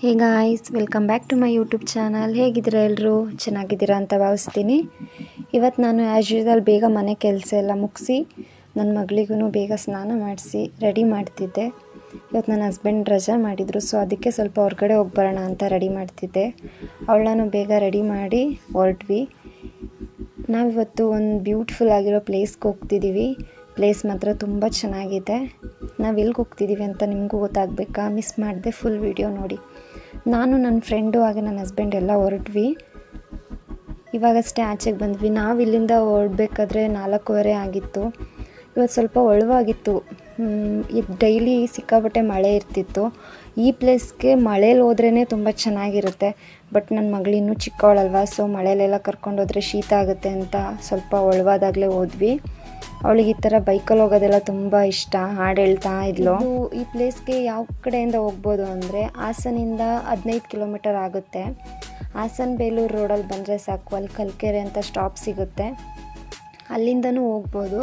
Hey guys, welcome back to my YouTube channel. ಹೇಗಿದ್ದೀರಾ ಎಲ್ಲರೂ ಚೆನ್ನಾಗಿದ್ದೀರಾ ಅಂತ ಭಾವಿಸ್ತೀನಿ. ಇವತ್ತು ನಾನು ಆ್ಯಸ್ ಯೂಸಲ್ ಬೇಗ ಮನೆ ಕೆಲಸ ಎಲ್ಲ ಮುಗಿಸಿ ನನ್ನ ಮಗಳಿಗೂ ಬೇಗ ಸ್ನಾನ ಮಾಡಿಸಿ, ರೆಡಿ ಮಾಡ್ತಿದ್ದೆ. ಇವತ್ತು ನನ್ನ ಹಸ್ಬೆಂಡ್ ರಜಾ ಮಾಡಿದರು ಸೊ ಅದಕ್ಕೆ ಸ್ವಲ್ಪ ಹೊರಗಡೆ ಹೋಗಿ ಬರೋಣ ಅಂತ ರೆಡಿ ಮಾಡ್ತಿದ್ದೆ. ಅವಳನ್ನು ಬೇಗ ರೆಡಿ ಮಾಡಿ ಹೊರಟ್ವಿ. ನಾವಿವತ್ತು ಒಂದು ಬ್ಯೂಟಿಫುಲ್ ಆಗಿರೋ ಪ್ಲೇಸ್ಗೆ ಹೋಗ್ತಿದ್ದೀವಿ ಪ್ಲೇಸ್ ಮಾತ್ರ ತುಂಬ ಚೆನ್ನಾಗಿದೆ. ನಾವು ಎಲ್ಲಿಗೆ ಹೋಗ್ತಿದ್ದೀವಿ ಅಂತ ನಿಮಗೂ ಗೊತ್ತಾಗಬೇಕಾ? ಮಿಸ್ ಮಾಡಿದೆ ಫುಲ್ ವಿಡಿಯೋ ನೋಡಿ. ನಾನು ನನ್ನ ಫ್ರೆಂಡು ಹಾಗೆ ನನ್ನ ಹಸ್ಬೆಂಡ್ ಎಲ್ಲ ಹೊರಟ್ವಿ. ಇವಾಗಷ್ಟೇ ಆಚೆಗೆ ಬಂದ್ವಿ. ನಾವು ಇಲ್ಲಿಂದ ಹೊರಡ್ಬೇಕಾದ್ರೆ ನಾಲ್ಕೂವರೆ ಆಗಿತ್ತು. ಇವತ್ತು ಸ್ವಲ್ಪ ಒಳವಾಗಿತ್ತು. ಇದು ಡೈಲಿ ಸಿಕ್ಕಾಪಟ್ಟೆ ಮಳೆ ಇರ್ತಿತ್ತು. ಈ ಪ್ಲೇಸ್ಗೆ ಮಳೇಲಿ ಹೋದ್ರೇ ತುಂಬ ಚೆನ್ನಾಗಿರುತ್ತೆ. ಬಟ್ ನನ್ನ ಮಗಳು ಇನ್ನೂ ಚಿಕ್ಕವಳಲ್ವ ಸೊ ಮಳೆಯಲ್ಲೆಲ್ಲ ಕರ್ಕೊಂಡೋದ್ರೆ ಶೀತ ಆಗುತ್ತೆ ಅಂತ ಸ್ವಲ್ಪ ಒಳವಾದಾಗಲೇ ಹೋದ್ವಿ. ಅವಳಿಗೆ ಈ ಥರ ಬೈಕಲ್ಲಿ ಹೋಗೋದೆಲ್ಲ ತುಂಬ ಇಷ್ಟ, ಹಾಡು ಹೇಳ್ತಾ ಇದ್ಲು. ಇದು ಈ ಪ್ಲೇಸ್ಗೆ ಯಾವ ಕಡೆಯಿಂದ ಹೋಗ್ಬೋದು ಅಂದರೆ ಹಾಸನಿಂದ ಹದಿನೈದು ಕಿಲೋಮೀಟರ್ ಆಗುತ್ತೆ. ಹಾಸನ ಬೇಲೂರು ರೋಡಲ್ಲಿ ಬಂದರೆ ಸಾಕು, ಅಲ್ಲಿ ಕಲ್ಕೆರೆ ಅಂತ ಸ್ಟಾಪ್ ಸಿಗುತ್ತೆ. ಅಲ್ಲಿಂದನೂ ಹೋಗ್ಬೋದು.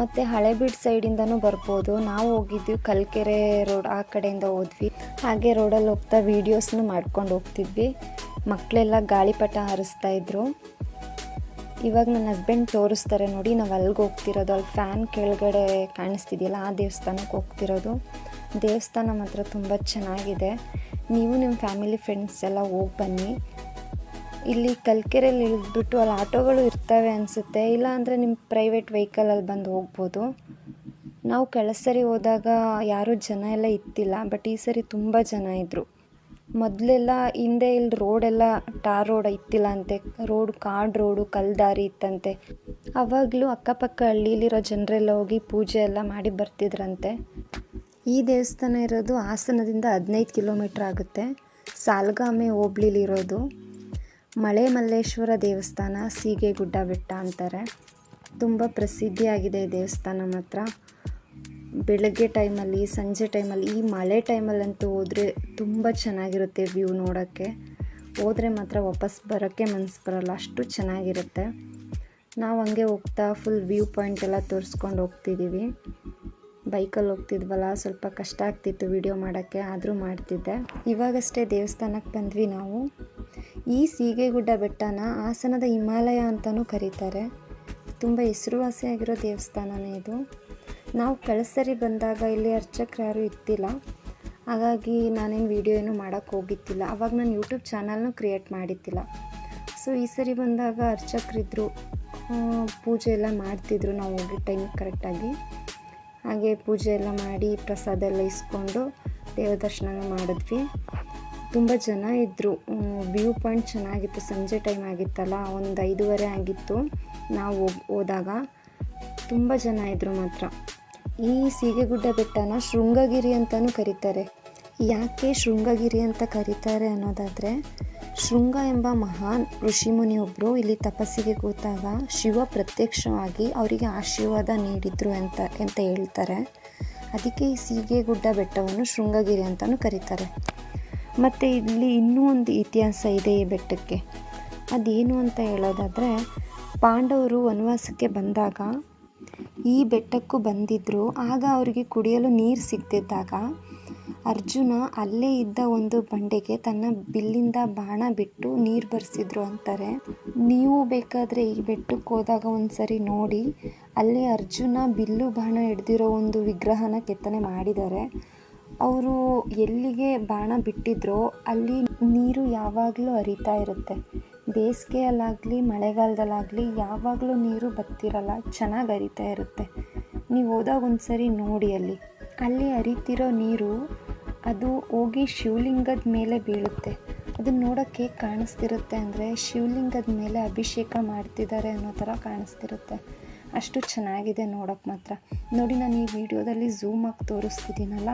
ಮತ್ತು ಹಳೆಬೀಡು ಸೈಡಿಂದನೂ ಬರ್ಬೋದು. ನಾವು ಹೋಗಿದ್ವಿ ಕಲ್ಕೆರೆ ರೋಡ್, ಆ ಕಡೆಯಿಂದ ಹೋದ್ವಿ. ಹಾಗೆ ರೋಡಲ್ಲಿ ಹೋಗ್ತಾ ವೀಡಿಯೋಸ್ನು ಮಾಡ್ಕೊಂಡು ಹೋಗ್ತಿದ್ವಿ. ಮಕ್ಕಳೆಲ್ಲ ಗಾಳಿಪಟ ಹಾರಿಸ್ತಾ ಇದ್ರು. ಇವಾಗ ನನ್ನ ಹಸ್ಬೆಂಡ್ ತೋರಿಸ್ತಾರೆ ನೋಡಿ, ನಾವು ಅಲ್ಲಿಗೆ ಹೋಗ್ತಿರೋದು, ಅಲ್ಲಿ ಫ್ಯಾನ್ ಕೆಳಗಡೆ ಕಾಣಿಸ್ತಿದೆಯಲ್ಲ ಆ ದೇವಸ್ಥಾನಕ್ಕೆ ಹೋಗ್ತಿರೋದು. ದೇವಸ್ಥಾನ ಮಾತ್ರ ತುಂಬ ಚೆನ್ನಾಗಿದೆ. ನೀವು ನಿಮ್ಮ ಫ್ಯಾಮಿಲಿ ಫ್ರೆಂಡ್ಸ್ ಎಲ್ಲ ಹೋಗಿ ಬನ್ನಿ. ಇಲ್ಲಿ ಕಲ್ಕೆರೆಯಲ್ಲಿ ಇಳಿದ್ಬಿಟ್ಟು ಅಲ್ಲಿ ಆಟೋಗಳು ಇರ್ತವೆ ಅನಿಸುತ್ತೆ. ಇಲ್ಲ ಅಂದರೆ ನಿಮ್ಮ ಪ್ರೈವೇಟ್ ವೆಹಿಕಲಲ್ಲಿ ಬಂದು ಹೋಗ್ಬೋದು. ನಾವು ಕಳೆದ ಸರಿ ಹೋದಾಗ ಯಾರೂ ಜನ ಎಲ್ಲ ಇತ್ತಿಲ್ಲ ಬಟ್ ಈ ಸರಿ ತುಂಬ ಜನ ಇದ್ದರು ಮೊದಲೆಲ್ಲ ಹಿಂದೆ ಇಲ್ಲಿ ರೋಡೆಲ್ಲ ಟಾರ್ ರೋಡ್ ಇತ್ತಿಲ್ಲ ಅಂತೆ ರೋಡ್ ಕಾಡು ರೋಡು, ಕಲ್ದಾರಿ ದಾರಿ ಇತ್ತಂತೆ. ಅವಾಗಲೂ ಅಕ್ಕಪಕ್ಕ ಹಳ್ಳೀಲಿರೋ ಜನರೆಲ್ಲ ಹೋಗಿ ಪೂಜೆ ಎಲ್ಲ ಮಾಡಿ ಬರ್ತಿದ್ರಂತೆ. ಈ ದೇವಸ್ಥಾನ ಇರೋದು ಹಾಸನದಿಂದ ಹದಿನೈದು ಕಿಲೋಮೀಟ್ರ್ ಆಗುತ್ತೆ. ಸಾಲ್ಗಾಮೆ ಹೋಬ್ಳಿಲಿರೋದು. ಮಳೆ ಮಲ್ಲೇಶ್ವರ ದೇವಸ್ಥಾನ ಸೀಗೆ ಗುಡ್ಡ ಬೆಟ್ಟ ಅಂತಾರೆ. ತುಂಬ ಪ್ರಸಿದ್ಧಿಯಾಗಿದೆ ದೇವಸ್ಥಾನ ಮಾತ್ರ. ಬೆಳಗ್ಗೆ ಟೈಮಲ್ಲಿ, ಸಂಜೆ ಟೈಮಲ್ಲಿ, ಈ ಮಳೆ ಟೈಮಲ್ಲಂತೂ ಹೋದರೆ ತುಂಬ ಚೆನ್ನಾಗಿರುತ್ತೆ ವ್ಯೂ ನೋಡೋಕ್ಕೆ. ಹೋದರೆ ಮಾತ್ರ ವಾಪಸ್ ಬರೋಕ್ಕೆ ಮನಸ್ಸು ಬರೋಲ್ಲ, ಅಷ್ಟು ಚೆನ್ನಾಗಿರುತ್ತೆ. ನಾವು ಹಂಗೆ ಹೋಗ್ತಾ ಫುಲ್ ವ್ಯೂ ಪಾಯಿಂಟ್ ಎಲ್ಲ ತೋರಿಸ್ಕೊಂಡು ಹೋಗ್ತಿದ್ದೀವಿ ಬೈಕಲ್ಲಿ ಹೋಗ್ತಿದ್ವಲ್ಲ, ಸ್ವಲ್ಪ ಕಷ್ಟ ಆಗ್ತಿತ್ತು ವಿಡಿಯೋ ಮಾಡೋಕ್ಕೆ, ಆದರೂ ಮಾಡ್ತಿದ್ದೆ. ಇವಾಗಷ್ಟೇ ದೇವಸ್ಥಾನಕ್ಕೆ ಬಂದ್ವಿ ನಾವು. ಈ ಸೀಗೆಗುಡ್ಡ ಬೆಟ್ಟನ ಹಾಸನದ ಹಿಮಾಲಯ ಅಂತಲೂ ಕರೀತಾರೆ. ತುಂಬ ಹೆಸರುವಾಸಿಯಾಗಿರೋ ದೇವಸ್ಥಾನನೇ ಇದು. ನಾವು ಕಳೆದ ಸರಿ ಬಂದಾಗ ಇಲ್ಲಿ ಅರ್ಚಕರು ಯಾರೂ ಇತ್ತಿಲ್ಲ ಹಾಗಾಗಿ ನಾನೇನು ವೀಡಿಯೋ ಏನು ಮಾಡೋಕ್ಕೆ ಹೋಗಿತ್ತಿಲ್ಲ ಅವಾಗ ನಾನು ಯೂಟ್ಯೂಬ್ ಚಾನಲ್ನೂ ಕ್ರಿಯೇಟ್ ಮಾಡಿದ್ದಿಲ್ಲ. ಸೊ ಈ ಸರಿ ಬಂದಾಗ ಅರ್ಚಕರಿದ್ದರು ಪೂಜೆ ಎಲ್ಲ ಮಾಡ್ತಿದ್ರು ನಾವು ಹೋಗಿ ಟೈಮ್ ಕರೆಕ್ಟಾಗಿ ಹಾಗೆ ಪೂಜೆ ಎಲ್ಲ ಮಾಡಿ ಪ್ರಸಾದ ಎಲ್ಲ ಇಸ್ಕೊಂಡು ದೇವ ದರ್ಶನ ಮಾಡಿದ್ವಿ. ತುಂಬ ಜನ ಇದ್ದರು ವ್ಯೂ ಪಾಯಿಂಟ್ ಚೆನ್ನಾಗಿತ್ತು. ಸಂಜೆ ಟೈಮ್ ಆಗಿತ್ತಲ್ಲ, ಒಂದು ಐದೂವರೆ ಆಗಿತ್ತು. ನಾವು ಹೋದಾಗ ತುಂಬ ಜನ ಇದ್ದರು ಮಾತ್ರ. ಈ ಸೀಗೆಗುಡ್ಡ ಬೆಟ್ಟನ ಶೃಂಗಗಿರಿ ಅಂತಲೂ ಕರೀತಾರೆ. ಯಾಕೆ ಶೃಂಗಗಿರಿ ಅಂತ ಕರೀತಾರೆ ಅನ್ನೋದಾದರೆ, ಶೃಂಗ ಎಂಬ ಮಹಾನ್ ಋಷಿಮುನಿಯೊಬ್ಬರು ಇಲ್ಲಿ ತಪಸ್ಸಿಗೆ ಕೂತಾಗ ಶಿವ ಪ್ರತ್ಯಕ್ಷವಾಗಿ ಅವರಿಗೆ ಆಶೀರ್ವಾದ ನೀಡಿದರು ಅಂತ ಅಂತ ಹೇಳ್ತಾರೆ. ಅದಕ್ಕೆ ಈ ಸೀಗೆಗುಡ್ಡ ಬೆಟ್ಟವನ್ನು ಶೃಂಗಗಿರಿ ಅಂತಲೂ ಕರೀತಾರೆ. ಮತ್ತು ಇಲ್ಲಿ ಇನ್ನೂ ಒಂದು ಇತಿಹಾಸ ಇದೆ ಈ ಬೆಟ್ಟಕ್ಕೆ. ಅದೇನು ಅಂತ ಹೇಳೋದಾದರೆ, ಪಾಂಡವರು ವನವಾಸಕ್ಕೆ ಬಂದಾಗ ಈ ಬೆಟ್ಟಕ್ಕೂ ಬಂದಿದ್ದರು ಆಗ ಅವರಿಗೆ ಕುಡಿಯಲು ನೀರು ಸಿಗ್ತಿದ್ದಾಗ ಅರ್ಜುನ ಅಲ್ಲೇ ಇದ್ದ ಒಂದು ಬಂಡೆಗೆ ತನ್ನ ಬಿಲ್ಲಿಂದ ಬಾಣ ಬಿಟ್ಟು ನೀರು ಬರೆಸಿದ್ರು ಅಂತಾರೆ. ನೀವು ಬೇಕಾದರೆ ಈ ಬೆಟ್ಟಕ್ಕೆ ಹೋದಾಗ ಒಂದು ನೋಡಿ. ಅಲ್ಲೇ ಅರ್ಜುನ ಬಿಲ್ಲು ಬಾಣ ಹಿಡ್ದಿರೋ ಒಂದು ವಿಗ್ರಹನ ಕೆತ್ತನೆ ಮಾಡಿದ್ದಾರೆ. ಅವರು ಎಲ್ಲಿಗೆ ಬಾಣ ಬಿಟ್ಟಿದ್ರೋ ಅಲ್ಲಿ ನೀರು ಯಾವಾಗಲೂ ಹರಿತಾ ಇರುತ್ತೆ. ಬೇಸಿಗೆಯಲ್ಲಾಗಲಿ, ಮಳೆಗಾಲದಲ್ಲಾಗಲಿ ಯಾವಾಗಲೂ ನೀರು ಬತ್ತಿರಲ್ಲ, ಚೆನ್ನಾಗಿ ಹರಿತಾ ಇರುತ್ತೆ. ನೀವು ಹೋದಾಗ ಒಂದು ಸರಿ ನೋಡಿ ಅಲ್ಲಿ. ಅಲ್ಲಿ ಹರಿತಿರೋ ನೀರು ಅದು ಹೋಗಿ ಶಿವಲಿಂಗದ ಮೇಲೆ ಬೀಳುತ್ತೆ. ಅದನ್ನ ನೋಡೋಕ್ಕೆ ಕಾಣಿಸ್ತಿರುತ್ತೆ ಅಂದರೆ ಶಿವಲಿಂಗದ ಮೇಲೆ ಅಭಿಷೇಕ ಮಾಡ್ತಿದ್ದಾರೆ ಅನ್ನೋ ಥರ ಕಾಣಿಸ್ತಿರುತ್ತೆ. ಅಷ್ಟು ಚೆನ್ನಾಗಿದೆ ನೋಡೋಕ್ಕೆ ಮಾತ್ರ. ನೋಡಿ, ನಾನು ಈ ವಿಡಿಯೋದಲ್ಲಿ ಝೂಮ್ ಆಗಿ ತೋರಿಸ್ತಿದ್ದೀನಲ್ಲ?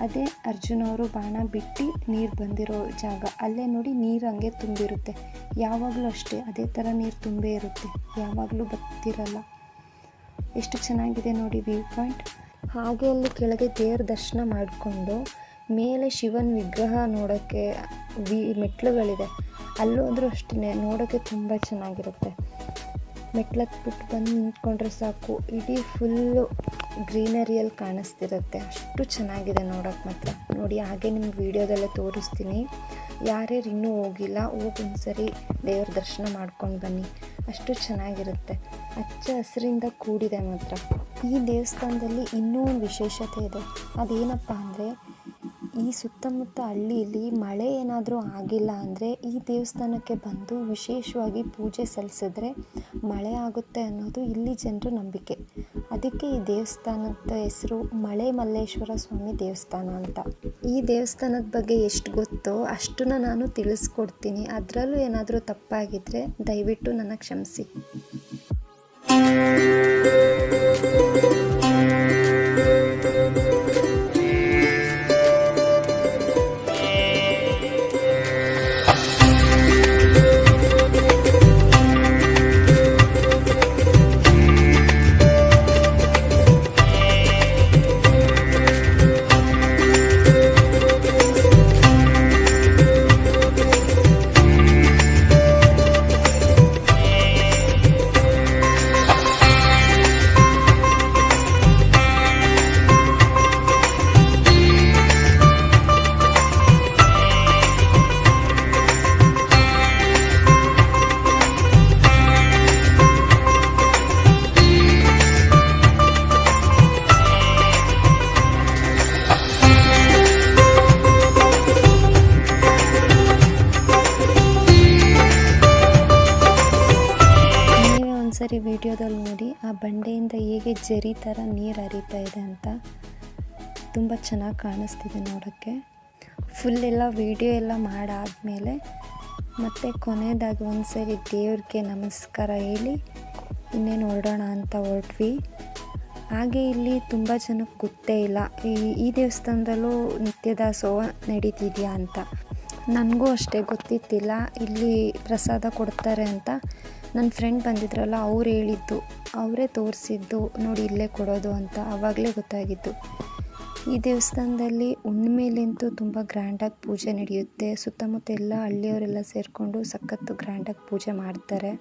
ಅದೇ ಅರ್ಜುನ ಅವರು ಬಾಣ ಬಿಟ್ಟು ನೀರು ಬಂದಿರೋ ಜಾಗ. ಅಲ್ಲೇ ನೋಡಿ ನೀರು ಹಂಗೆ ತುಂಬಿರುತ್ತೆ. ಯಾವಾಗಲೂ ಅಷ್ಟೇ, ಅದೇ ಥರ ನೀರು ತುಂಬೇ ಇರುತ್ತೆ. ಯಾವಾಗಲೂ ಬರ್ತಿರಲ್ಲ. ಎಷ್ಟು ಚೆನ್ನಾಗಿದೆ ನೋಡಿ ವ್ಯೂ ಪಾಯಿಂಟ್. ಹಾಗೆ ಅಲ್ಲಿ ಕೆಳಗೆ ದೇವ್ರ ದರ್ಶನ ಮಾಡಿಕೊಂಡು ಮೇಲೆ ಶಿವನ ವಿಗ್ರಹ ನೋಡೋಕ್ಕೆ ವಿ ಮೆಟ್ಲುಗಳಿದೆ. ಅಲ್ಲೋದ್ರೂ ಅಷ್ಟೇ ನೋಡೋಕ್ಕೆ ತುಂಬ ಚೆನ್ನಾಗಿರುತ್ತೆ. ಮೆಟ್ಲತ್ಬಿಟ್ಟು ಬಂದು ನಿಂತ್ಕೊಂಡ್ರೆ ಸಾಕು. ಇಡೀ ಫುಲ್ಲು ಗ್ರೀನರಿಯಲ್ಲಿ ಕಾಣಿಸ್ತಿರುತ್ತೆ. ಅಷ್ಟು ಚೆನ್ನಾಗಿದೆ ನೋಡೋಕ್ಕೆ ಮಾತ್ರ. ನೋಡಿ, ಹಾಗೆ ನಿಮ್ಗೆ ವೀಡಿಯೋದಲ್ಲೇ ತೋರಿಸ್ತೀನಿ. ಯಾರ್ಯಾರು ಇನ್ನೂ ಹೋಗಿಲ್ಲ, ಹೋಗಿ ಒಂದ್ಸರಿ ದೇವ್ರ ದರ್ಶನ ಮಾಡ್ಕೊಂಡು ಬನ್ನಿ. ಅಷ್ಟು ಚೆನ್ನಾಗಿರುತ್ತೆ. ಹಚ್ಚ ಹಸಿರಿಂದ ಕೂಡಿದೆ ಮಾತ್ರ. ಈ ದೇವಸ್ಥಾನದಲ್ಲಿ ಇನ್ನೂ ವಿಶೇಷತೆ ಇದೆ. ಅದೇನಪ್ಪ ಅಂದರೆ ಈ ಸುತ್ತಮುತ್ತ ಹಳ್ಳಿಯಲ್ಲಿ ಮಳೆ ಏನಾದರೂ ಆಗಿಲ್ಲ ಅಂದರೆ ಈ ದೇವಸ್ಥಾನಕ್ಕೆ ಬಂದು ವಿಶೇಷವಾಗಿ ಪೂಜೆ ಸಲ್ಲಿಸಿದ್ರೆ ಮಳೆ ಆಗುತ್ತೆ ಅನ್ನೋದು ಇಲ್ಲಿ ಜನರ ನಂಬಿಕೆ. ಅದಕ್ಕೆ ಈ ದೇವಸ್ಥಾನದ ಹೆಸರು ಮಳೆ ಮಲ್ಲೇಶ್ವರ ಸ್ವಾಮಿ ದೇವಸ್ಥಾನ ಅಂತ. ಈ ದೇವಸ್ಥಾನದ ಬಗ್ಗೆ ಎಷ್ಟು ಗೊತ್ತೋ ಅಷ್ಟನ್ನ ನಾನು ತಿಳಿಸ್ಕೊಡ್ತೀನಿ. ಅದರಲ್ಲೂ ಏನಾದರೂ ತಪ್ಪಾಗಿದ್ದರೆ ದಯವಿಟ್ಟು ನನ್ನ ಕ್ಷಮಿಸಿ. ಜರಿ ಥರ ನೀರು ಹರಿತಾ ಇದೆ ಅಂತ ತುಂಬ ಚೆನ್ನಾಗಿ ಕಾಣಿಸ್ತಿದೆ ನೋಡೋಕ್ಕೆ. ಫುಲ್ ಎಲ್ಲ ವಿಡಿಯೋ ಎಲ್ಲ ಮಾಡಾದಮೇಲೆ ಮತ್ತು ಕೊನೆಯದಾಗಿ ಒಂದ್ಸರಿ ದೇವ್ರಿಗೆ ನಮಸ್ಕಾರ ಹೇಳಿ ಇನ್ನೇನು ಹೊರಡೋಣ ಅಂತ ಹೊರಟ್ವಿ. ಹಾಗೆ ಇಲ್ಲಿ ತುಂಬ ಜನಕ್ಕೆ ಗೊತ್ತೇ ಇಲ್ಲ, ಈ ಈ ದೇವಸ್ಥಾನದಲ್ಲೂ ನಿತ್ಯದಾಸೋಹ ನಡೀತಿದೆಯಾ ಅಂತ. ನನಗೂ ಅಷ್ಟೇ ಗೊತ್ತಿತ್ತಿಲ್ಲ, ಇಲ್ಲಿ ಪ್ರಸಾದ ಕೊಡ್ತಾರೆ ಅಂತ. ನನ್ನ ಫ್ರೆಂಡ್ ಬಂದಿದ್ರಲ್ಲ, ಅವ್ರು ಹೇಳಿದ್ದು, ಅವರೇ ತೋರಿಸಿದ್ದು ನೋಡಿ ಇಲ್ಲೇ ಕೊಡೋದು ಅಂತ ಆವಾಗಲೇ ಗೊತ್ತಾಗಿದ್ದು. ಈ ದೇವಸ್ಥಾನದಲ್ಲಿ ಹುಣ್ಣಿಮೆಲಂತೂ ತುಂಬ ಗ್ರ್ಯಾಂಡಾಗಿ ಪೂಜೆ ನಡೆಯುತ್ತೆ. ಸುತ್ತಮುತ್ತ ಎಲ್ಲ ಹಳ್ಳಿಯವರೆಲ್ಲ ಸೇರಿಕೊಂಡು ಸಖತ್ತು ಗ್ರ್ಯಾಂಡಾಗಿ ಪೂಜೆ ಮಾಡ್ತಾರೆ.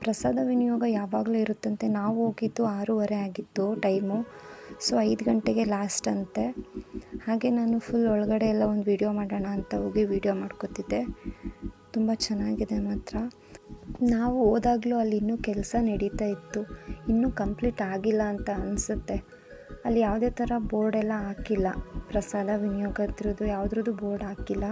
ಪ್ರಸಾದ ವಿನಿಯೋಗ ಯಾವಾಗಲೂ ಇರುತ್ತಂತೆ. ನಾವು ಹೋಗಿದ್ದು ಆರೂವರೆ ಆಗಿತ್ತು ಟೈಮು. ಸೊ, ಐದು ಗಂಟೆಗೆ ಲಾಸ್ಟ್ ಅಂತೆ. ಹಾಗೆ ನಾನು ಫುಲ್ ಒಳಗಡೆ ಎಲ್ಲ ಒಂದು ವೀಡಿಯೋ ಮಾಡೋಣ ಅಂತ ಹೋಗಿ ವೀಡಿಯೋ ಮಾಡ್ಕೋತಿದ್ದೆ. ತುಂಬ ಚೆನ್ನಾಗಿದೆ ಮಾತ್ರ. ನಾವು ಹೋದಾಗಲೂ ಅಲ್ಲಿ ಇನ್ನೂ ಕೆಲಸ ನಡೀತಾ ಇತ್ತು. ಇನ್ನೂ ಕಂಪ್ಲೀಟ್ ಆಗಿಲ್ಲ ಅಂತ ಅನಿಸುತ್ತೆ. ಅಲ್ಲಿ ಯಾವುದೇ ಥರ ಬೋರ್ಡ್ ಎಲ್ಲ ಹಾಕಿಲ್ಲ. ಪ್ರಸಾದ ವಿನಿಯೋಗದ್ರದ್ದು ಯಾವುದ್ರದ್ದು ಬೋರ್ಡ್ ಹಾಕಿಲ್ಲ.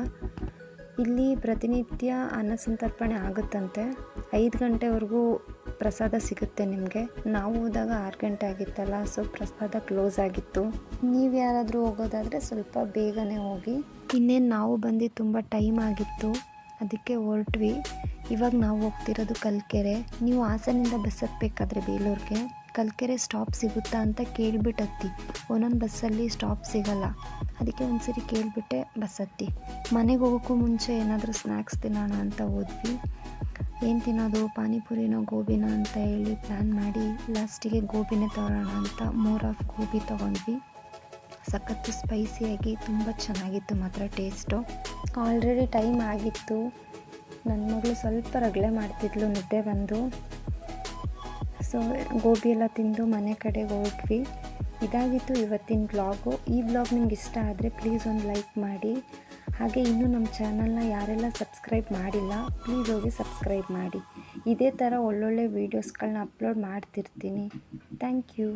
ಇಲ್ಲಿ ಪ್ರತಿನಿತ್ಯ ಅನ್ನ ಸಂತರ್ಪಣೆ ಆಗುತ್ತಂತೆ. ಐದು ಗಂಟೆವರೆಗೂ ಪ್ರಸಾದ ಸಿಗುತ್ತೆ ನಿಮಗೆ. ನಾವು ಹೋದಾಗ ಆರು ಗಂಟೆ ಆಗಿತ್ತಲ್ಲ, ಸೊ ಪ್ರಸಾದ ಕ್ಲೋಸ್ ಆಗಿತ್ತು. ನೀವು ಯಾರಾದರೂ ಹೋಗೋದಾದರೆ ಸ್ವಲ್ಪ ಬೇಗನೆ ಹೋಗಿ. ಇನ್ನೇನು ನಾವು ಬಂದು ತುಂಬ ಟೈಮ್ ಆಗಿತ್ತು. ಅದಕ್ಕೆ ಹೊರಟ್ವಿ. ಇವಾಗ ನಾವು ಹೋಗ್ತಿರೋದು ಕಲ್ಕೆರೆ. ನೀವು ಹಾಸನಿಂದ ಬಸ್ ಹತ್ತಬೇಕಾದ್ರೆ ಬೇಲೂರಿಗೆ? ಕಲ್ಕೆರೆ ಸ್ಟಾಪ್ ಸಿಗುತ್ತಾ ಅಂತ ಕೇಳಿಬಿಟ್ಟು ಹತ್ತಿ ಒಂದೊಂದು ಬಸ್ಸಲ್ಲಿ ಸ್ಟಾಪ್ ಸಿಗಲ್ಲ. ಅದಕ್ಕೆ ಒಂದ್ಸರಿ ಕೇಳಿಬಿಟ್ಟೆ, ಬಸ್ ಹತ್ತಿ. ಮನೆಗೆ ಹೋಗೋಕ್ಕೂ ಮುಂಚೆ ಏನಾದರೂ ಸ್ನ್ಯಾಕ್ಸ್ ತಿನ್ನೋಣ ಅಂತ ಹೋದ್ವಿ. ಏನು ತಿನ್ನೋದು? ಪಾನಿಪುರಿನೋ ಗೋಬಿನೋ ಅಂತ ಹೇಳಿ ಪ್ಲ್ಯಾನ್ ಮಾಡಿ ಲಾಸ್ಟಿಗೆ ಗೋಬಿನೇ ತಗೊಳ್ಳೋಣ ಅಂತ ಮೋರ್ ಆಫ್ ಗೋಬಿ ತೊಗೊಂಡ್ವಿ. ಸಖತ್ತು ಸ್ಪೈಸಿಯಾಗಿ ತುಂಬ ಚೆನ್ನಾಗಿತ್ತು ಮಾತ್ರ ಟೇಸ್ಟು ಆಲ್ರೆಡಿ ಟೈಮ್ ಆಗಿತ್ತು. ನನ್ನ ಮಗಳು ಸ್ವಲ್ಪ ರಗಳೆ ಮಾಡ್ತಿದ್ಲು, ನಿದ್ದೆ ಬಂದು. ಸೊ ಗೋಬಿ ಎಲ್ಲ ತಿಂದು ಮನೆ ಕಡೆಗೆ ಹೋಗ್ವಿ ಇದಾಗಿತ್ತು ಇವತ್ತಿನ ಬ್ಲಾಗು ಈ ಬ್ಲಾಗ್ ನಿಮ್ಗೆ ಇಷ್ಟ ಆದರೆ ಪ್ಲೀಸ್ ಒಂದು ಲೈಕ್ ಮಾಡಿ. ಹಾಗೆ ಇನ್ನೂ ನಮ್ಮ ಚಾನಲ್ನ ಯಾರೆಲ್ಲ ಸಬ್ಸ್ಕ್ರೈಬ್ ಮಾಡಿಲ್ಲ ಪ್ಲೀಸ್ ಹೋಗಿ ಸಬ್ಸ್ಕ್ರೈಬ್ ಮಾಡಿ. ಇದೇ ಥರ ಒಳ್ಳೊಳ್ಳೆ ವೀಡಿಯೋಸ್ಗಳನ್ನ ಅಪ್ಲೋಡ್ ಮಾಡ್ತಿರ್ತೀನಿ. Thank you